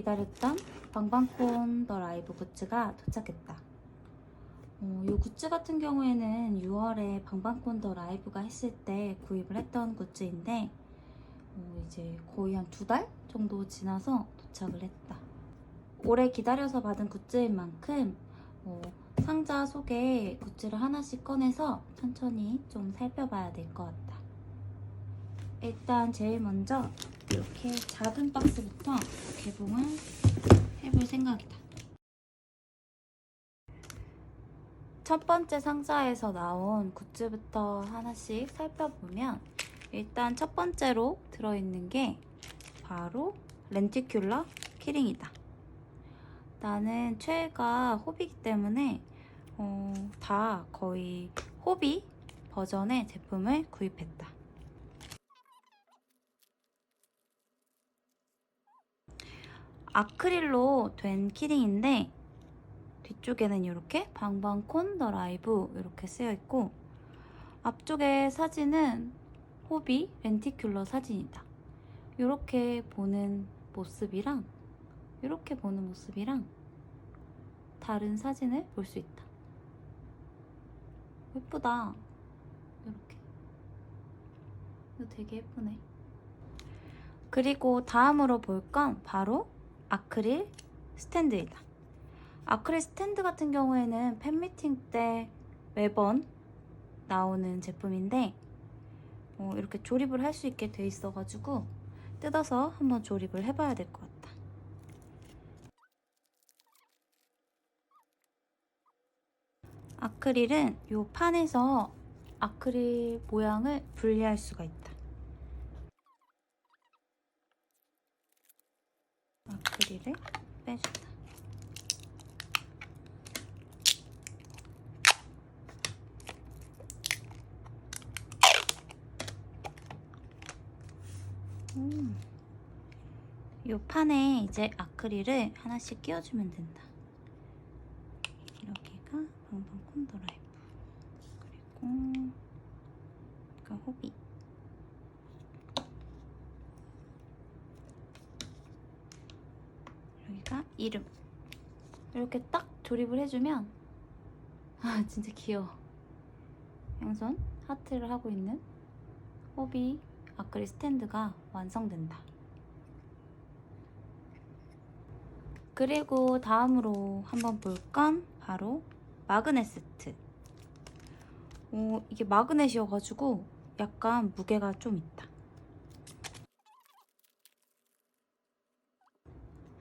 기다렸던 방방콘 더 라이브 굿즈가 도착했다. 어, 이 굿즈 같은 경우에는 6월에 방방콘 더 라이브가 했을 때 구입을 했던 굿즈인데 어, 이제 거의 한 두 달 정도 지나서 도착을 했다. 오래 기다려서 받은 굿즈인 만큼 어, 상자 속에 굿즈를 하나씩 꺼내서 천천히 좀 살펴봐야 될 것 같다. 일단 제일 먼저 이렇게 작은 박스부터 개봉을 해볼 생각이다. 첫 번째 상자에서 나온 굿즈부터 하나씩 살펴보면 일단 첫 번째로 들어있는 게 바로 렌티큘러 키링이다. 나는 최애가 호비이기 때문에 어, 다 거의 호비 버전의 제품을 구입했다. 아크릴로 된 키링인데 뒤쪽에는 이렇게 방방콘 더 라이브 이렇게 쓰여 있고 앞쪽에 사진은 호비 렌티큘러 사진이다. 이렇게 보는 모습이랑 이렇게 보는 모습이랑 다른 사진을 볼 수 있다. 예쁘다. 이렇게. 이거 되게 예쁘네. 그리고 다음으로 볼 건 바로 아크릴 스탠드이다. 아크릴 스탠드 같은 경우에는 팬미팅 때 매번 나오는 제품인데 어, 이렇게 조립을 할 수 있게 돼 있어가지고 뜯어서 한번 조립을 해봐야 될 것 같다. 아크릴은 이 판에서 아크릴 모양을 분리할 수가 있다. 아크릴을 빼준다. 음. 이 판에 이제 아크릴을 하나씩 끼워주면 된다. 여기가 방방 콘도라이브 그리고 그 호비 이름 이렇게 딱 조립을 해주면 아 진짜 귀여워 양손 하트를 하고 있는 호비 아크릴 스탠드가 완성된다. 그리고 다음으로 한번 볼 건 바로 마그넷 세트. 어, 이게 마그넷이어가지고 약간 무게가 좀 있다.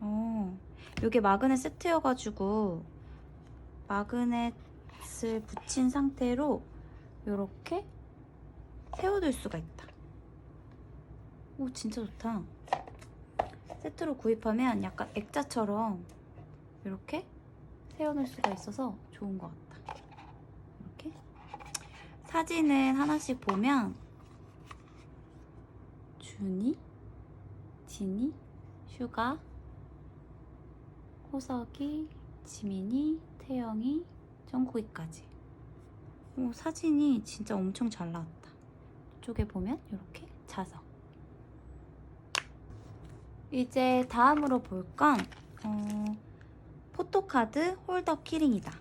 어, 이게 마그넷 세트여가지고 마그넷을 붙인 상태로 이렇게 세워둘 수가 있다. 오, 진짜 좋다. 세트로 구입하면 약간 액자처럼 이렇게 세워놓을 수가 있어서 좋은 것 같다. 이렇게. 사진은 하나씩 보면 준이, 진이, 슈가, 호석이, 지민이, 태영이, 정국이까지. 오, 사진이 진짜 엄청 잘 나왔다. 이쪽에 보면 이렇게 자석. 이제 다음으로 볼건 어, 포토카드 홀더 키링이다.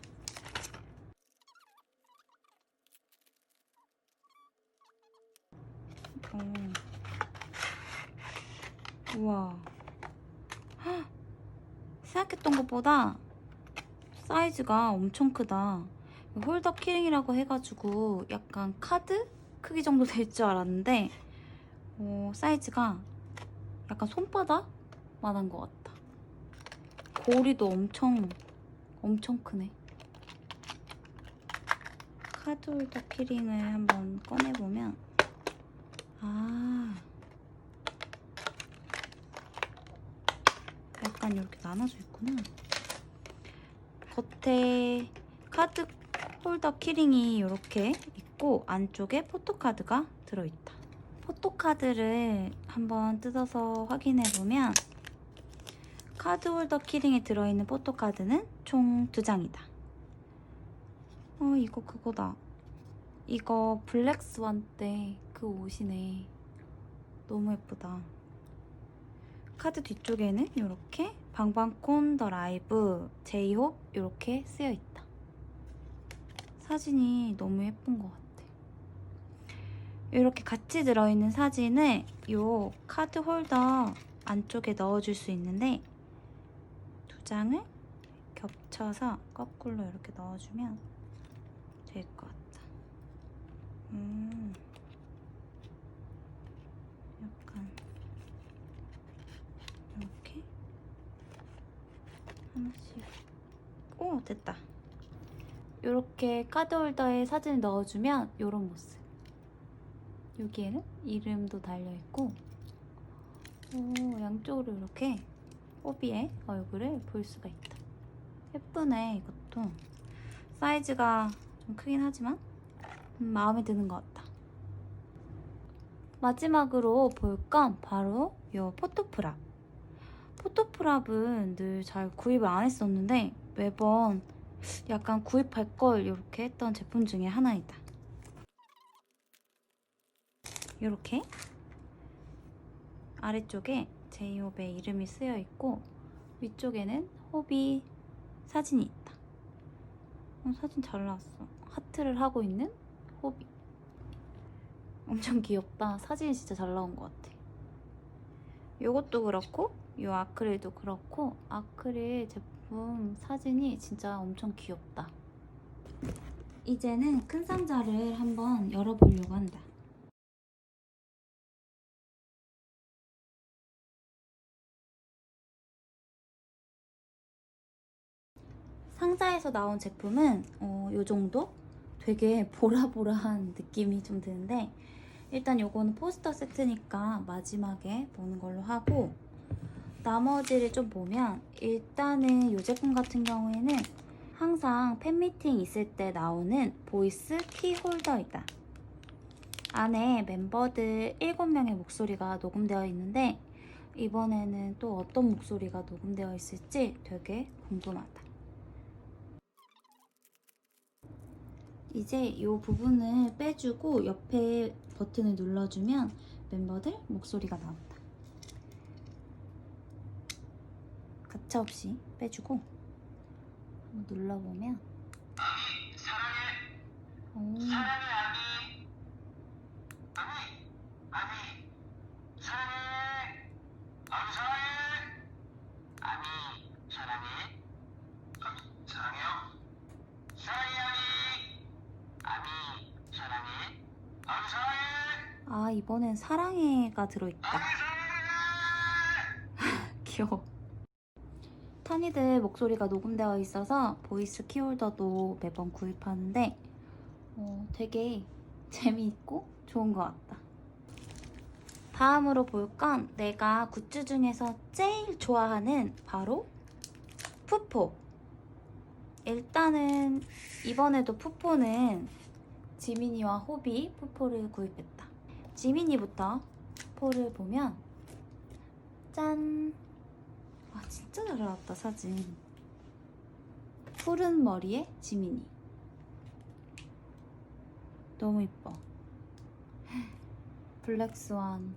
어. 우와. 헉! 생각했던 것보다 사이즈가 엄청 크다. 홀더 키링이라고 해가지고 약간 카드 크기 정도 될 줄 알았는데 어, 사이즈가 약간 손바닥만한 것 같다. 고리도 엄청 엄청 크네. 카드 홀더 키링을 한번 꺼내보면 아 약간 이렇게 나눠져 있구나. 겉에 카드 홀더 키링이 이렇게 있고 안쪽에 포토카드가 들어있다. 포토카드를 한번 뜯어서 확인해 보면 카드 홀더 키링에 들어있는 포토카드는 총두 장이다. 어, 이거 그거다. 이거 블랙스완 때 그 옷이네. 너무 예쁘다. 카드 뒤쪽에는 이렇게 방방콘 더 라이브 제이홉 이렇게 쓰여 있다. 사진이 너무 예쁜 것 같아. 이렇게 같이 들어있는 사진을 이 카드 홀더 안쪽에 넣어줄 수 있는데 두 장을 겹쳐서 거꾸로 이렇게 넣어주면 될 것 같다. 음. 약간 이렇게 오 됐다. 이렇게 카드 홀더에 사진을 넣어주면 이런 모습. 여기에는 이름도 달려있고 오 양쪽으로 이렇게 호비의 얼굴을 볼 수가 있다. 예쁘네 이것도. 사이즈가 좀 크긴 하지만 음, 마음에 드는 것 같다. 마지막으로 볼 건 바로 이 포토프랍. 포토프랍은 늘 잘 구입을 안 했었는데 매번 약간 구입할 걸 이렇게 했던 제품 중에 하나이다. 이렇게 아래쪽에 제이홉의 이름이 쓰여 있고 위쪽에는 호비 사진이 있다. 어, 사진 잘 나왔어. 하트를 하고 있는 호비. 엄청 귀엽다. 사진이 진짜 잘 나온 것 같아. 이것도 그렇고 이 아크릴도 그렇고 아크릴 제품 사진이 진짜 엄청 귀엽다. 이제는 큰 상자를 한번 열어보려고 한다. 상자에서 나온 제품은 어, 이 정도? 되게 보라보라한 느낌이 좀 드는데 일단 요거는 포스터 세트니까 마지막에 보는 걸로 하고 나머지를 좀 보면 일단은 이 제품 같은 경우에는 항상 팬미팅 있을 때 나오는 보이스 키 홀더이다. 안에 멤버들 7명의 목소리가 녹음되어 있는데 이번에는 또 어떤 목소리가 녹음되어 있을지 되게 궁금하다. 이제 이 부분을 빼주고 옆에 버튼을 눌러주면 멤버들 목소리가 나온다. 가차 없이 빼주고 한번 눌러보면. 사랑해. 오, 사랑해 아미 아미 아미 사랑해. 아미 사랑해. 아미 사랑해. 사랑해요. 사랑해 아미 아미 사랑해. 아미 사랑해. 아 이번엔 사랑해가 들어있다. 귀여워. 타니들 목소리가 녹음되어 있어서 보이스 키홀더도 매번 구입하는데 어, 되게 재미있고 좋은 것 같다. 다음으로 볼 건 내가 굿즈 중에서 제일 좋아하는 바로 푸포. 일단은 이번에도 푸포는 지민이와 호비 푸포를 구입했다. 지민이부터 푸포를 보면 짠! 와 진짜 잘 나왔다 사진. 푸른 머리에 지민이. 너무 이뻐. 블랙스완.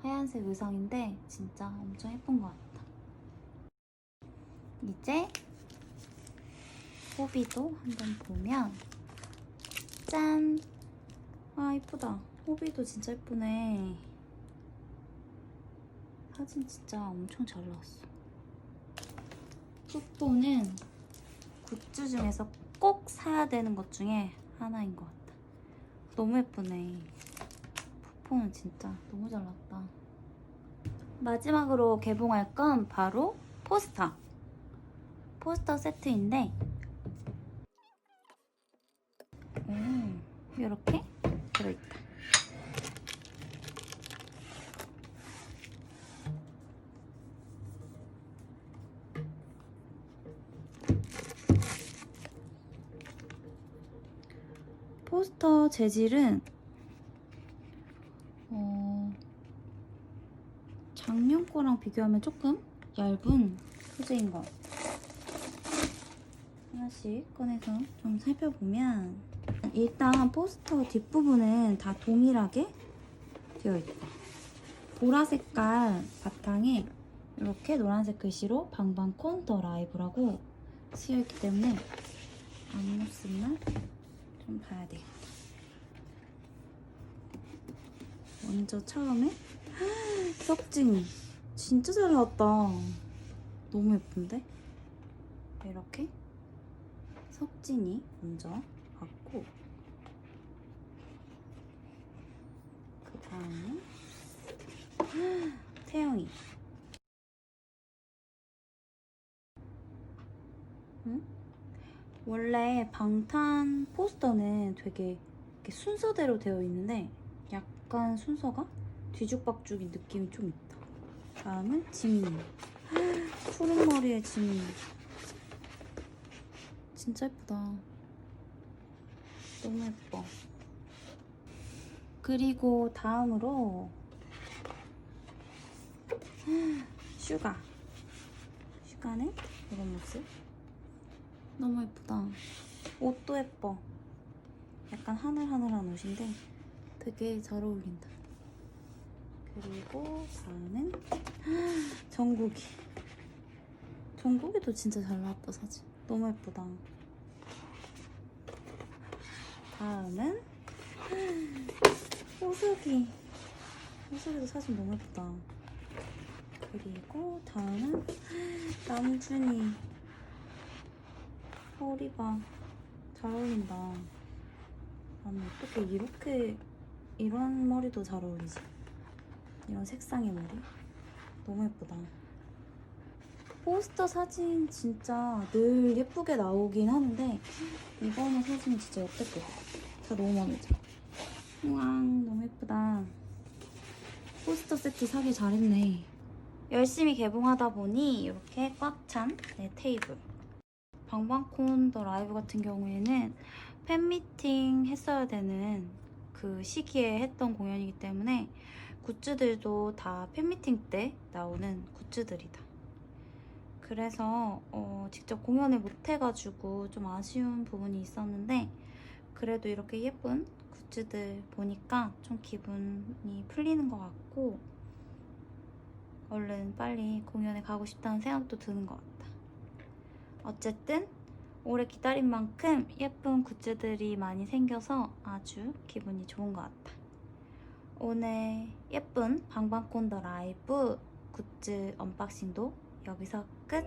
하얀색 의상인데 진짜 엄청 예쁜 것 같다. 이제 호비도 한번 보면 짠! 아 이쁘다. 호비도 진짜 예쁘네. 사진 진짜 엄청 잘 나왔어. 푸포는 굿즈 중에서 꼭 사야 되는 것 중에 하나인 것 같다. 너무 예쁘네. 푸포는 진짜 너무 잘 나왔다. 마지막으로 개봉할 건 바로 포스터. 포스터 세트인데, 음, 이렇게 재질은 어, 작년 거랑 비교하면 조금 얇은 소재인 것. 하나씩 꺼내서 좀 살펴보면 일단 포스터 뒷부분은 다 동일하게 되어 있다. 보라 색깔 바탕에 이렇게 노란색 글씨로 방방콘 더 라이브라고 쓰여있기 때문에 안 웃으면 좀 봐야 돼요. 먼저 처음에 석진이 진짜 잘 나왔다. 너무 예쁜데? 이렇게 석진이 먼저 갖고 그 다음에 태영이 응? 원래 방탄 포스터는 되게 이렇게 순서대로 되어 있는데 약간 순서가 뒤죽박죽인 느낌이 좀 있다. 다음은 지민이. 푸른 머리에 지민이. 진짜 예쁘다. 너무 예뻐. 그리고 다음으로 슈가. 슈가는 이런 모습. 너무 예쁘다. 옷도 예뻐. 약간 하늘하늘한 옷인데 되게 잘 어울린다. 그리고 다음은 정국이. 정국이도 진짜 잘 나왔다 사진. 너무 예쁘다. 다음은 호석이. 호석이도 사진 너무 예쁘다. 그리고 다음은 남준이. 허리 봐. 잘 어울린다. 아니 어떻게 이렇게 이런 머리도 잘 어울리지? 이런 색상의 머리 너무 예쁘다. 포스터 사진 진짜 늘 예쁘게 나오긴 하는데 이번에 사진 진짜 역대급. 다 너무 마음에 들어. 우와 너무 예쁘다. 포스터 세트 사기 잘했네. 열심히 개봉하다 보니 이렇게 꽉 찬 내 테이블. 방방콘 더 라이브 같은 경우에는 팬미팅 했어야 되는 그 시기에 했던 공연이기 때문에 굿즈들도 다 팬미팅 때 나오는 굿즈들이다. 그래서 어, 직접 공연을 못 해가지고 좀 아쉬운 부분이 있었는데 그래도 이렇게 예쁜 굿즈들 보니까 좀 기분이 풀리는 것 같고 얼른 빨리 공연에 가고 싶다는 생각도 드는 것 같다. 어쨌든 오래 기다린 만큼 예쁜 굿즈들이 많이 생겨서 아주 기분이 좋은 것 같다. 오늘 예쁜 방방콘더 라이브 굿즈 언박싱도 여기서 끝!